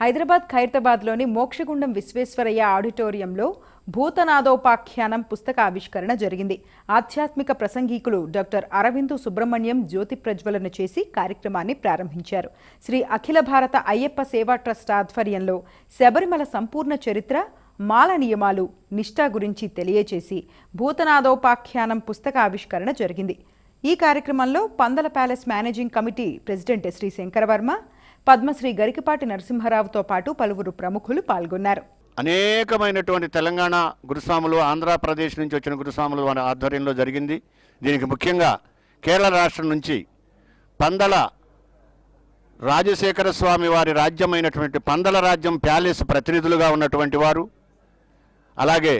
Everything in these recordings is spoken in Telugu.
హైదరాబాద్ ఖైరతాబాద్లోని మోక్షగుండం విశ్వేశ్వరయ్య ఆడిటోరియంలో భూతనాదోపాఖ్యానం పుస్తక ఆవిష్కరణ జరిగింది. ఆధ్యాత్మిక ప్రసంగికులు డాక్టర్ అరవిందు సుబ్రహ్మణ్యం జ్యోతి ప్రజ్వలన చేసి కార్యక్రమాన్ని ప్రారంభించారు. శ్రీ అఖిల భారత అయ్యప్ప సేవా ట్రస్ట్ ఆధ్వర్యంలో శబరిమల సంపూర్ణ చరిత్ర మాల నియమాలు నిష్ఠా గురించి తెలియచేసి భూతనాదోపాఖ్యానం పుస్తక ఆవిష్కరణ జరిగింది. ఈ కార్యక్రమంలో Pandala palace managing committee president Shri Shankaravarma Padmashri Garikapati నరసింహారావుతో పాటు పలువురు ప్రముఖులు పాల్గొన్నారు. అనేకమైనటువంటి తెలంగాణ గురుస్వాములు ఆంధ్రప్రదేశ్ నుంచి వచ్చిన గురుస్వాములు వారి ఆధ్వర్యంలో జరిగింది. దీనికి ముఖ్యంగా కేరళ రాష్ట్రం నుంచి పందల రాజశేఖర స్వామి వారి రాజ్యమైనటువంటి పందల రాజ్యం ప్యాలెస్ ప్రతినిధులుగా ఉన్నటువంటి వారు. అలాగే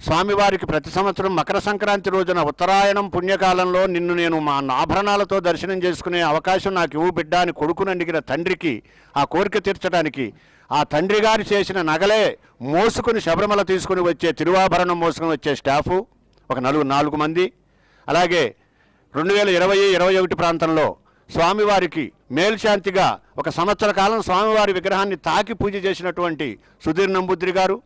స్వామివారికి ప్రతి సంవత్సరం మకర సంక్రాంతి రోజున ఉత్తరాయణం పుణ్యకాలంలో నిన్ను నేను మా ఆభరణాలతో దర్శనం చేసుకునే అవకాశం నాకు ఇవ్వు బిడ్డ అని కొడుకుని అడిగిన తండ్రికి ఆ కోరిక తీర్చడానికి ఆ తండ్రి గారు చేసిన నగలే మోసుకుని శబరిమల తీసుకుని వచ్చే తిరువాభరణం మోసుకుని వచ్చే స్టాఫు ఒక నలుగు నాలుగు మంది. అలాగే రెండు వేల ఇరవై ఇరవై ఒకటి ప్రాంతంలో స్వామివారికి మేల్శాంతిగా ఒక సంవత్సర కాలం స్వామివారి విగ్రహాన్ని తాకి పూజ చేసినటువంటి సుధీర్ నంబుద్రి గారు.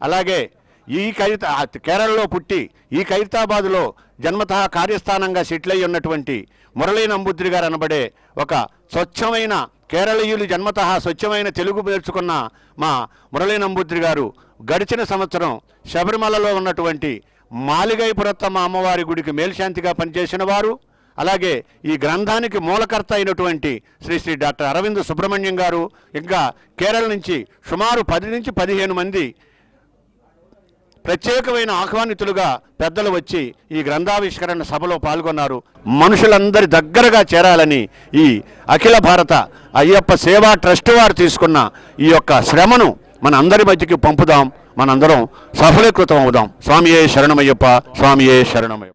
అలాగే ఈ కవిత కేరళలో పుట్టి ఈ ఖైరతాబాదులో జన్మతః కార్యస్థానంగా సెటిల్ అయి ఉన్నటువంటి మురళీ నంబుద్రి గారు అనబడే ఒక స్వచ్ఛమైన కేరళీయులు జన్మతః స్వచ్ఛమైన తెలుగు నేర్చుకున్న మా మురళీ నంబుద్రి గారు గడిచిన సంవత్సరం శబరిమలలో ఉన్నటువంటి మాలిగైపురత్తమ్మ అమ్మవారి గుడికి మేల్శాంతిగా పనిచేసిన వారు అలాగే ఈ గ్రంథానికి మూలకర్త అయినటువంటి శ్రీ శ్రీ డాక్టర్ అరవింద్ సుబ్రహ్మణ్యం గారు ఇంకా కేరళ నుంచి సుమారు పది నుంచి పదిహేను మంది ప్రత్యేకమైన ఆహ్వానితులుగా పెద్దలు వచ్చి ఈ గ్రంథావిష్కరణ సభలో పాల్గొన్నారు. మనుషులందరి దగ్గరగా చేరాలని ఈ అఖిల భారత అయ్యప్ప సేవా ట్రస్ట్ వారు తీసుకున్న ఈ యొక్క శ్రమను మన అందరి మధ్యకి పంపుదాం. మనందరం సఫలీకృతం అవుదాం. స్వామియే శరణమయ్యప్ప స్వామియే శరణమయ్యప్ప.